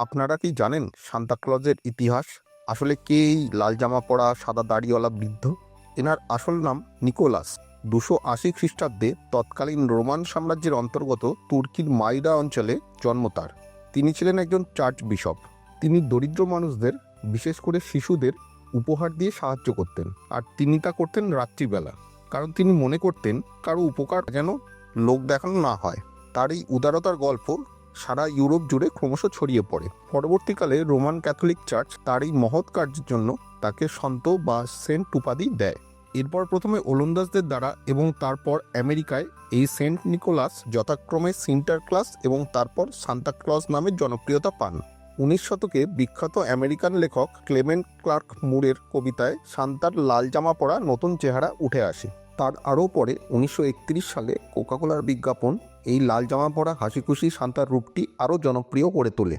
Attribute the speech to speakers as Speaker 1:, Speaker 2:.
Speaker 1: আপনারা কি জানেন সান্তাক্লজের ইতিহাস? আসলে কে এই লাল জামা পরা সাদা দাড়িওয়ালা বৃদ্ধ? এনার আসল নাম নিকোলাস। দুশো আশি খ্রিস্টাব্দে তৎকালীন রোমান সাম্রাজ্যের অন্তর্গত তুর্কির মাইরা অঞ্চলে জন্ম তার। তিনি ছিলেন একজন চার্চ বিশপ। তিনি দরিদ্র মানুষদের, বিশেষ করে শিশুদের, উপহার দিয়ে সাহায্য করতেন। আর তিনি তা করতেন রাত্রিবেলা। কারণ তিনি মনে করতেন কারও উপকার যেন লোক দেখানো না হয়। তার এই উদারতার গল্প সারা ইউরোপ জুড়ে ক্রমশ ছড়িয়ে পড়ে। পরবর্তীকালে রোমান ক্যাথলিক চার্চ তার এই মহৎ কার্যের জন্য তাকে সন্ত বা সেন্ট উপাধি দেয়। এরপর প্রথমে ওলন্দাজদের দ্বারা এবং তারপর আমেরিকায় এই সেন্ট নিকোলাস যথাক্রমে সিন্টার ক্লাস এবং তারপর সান্তা ক্লজ নামে জনপ্রিয়তা পান। উনিশ শতকে বিখ্যাত আমেরিকান লেখক ক্লেমেন্ট ক্লার্ক মুরের কবিতায় সান্তার লাল জামা পরা নতুন চেহারা উঠে আসে। তার আরও পরে উনিশশো একত্রিশ সালে কোকাকোলার বিজ্ঞাপন এই লাল জামা পরা হাসিখুশি শান্তার রূপটি আরও জনপ্রিয় করে তোলে।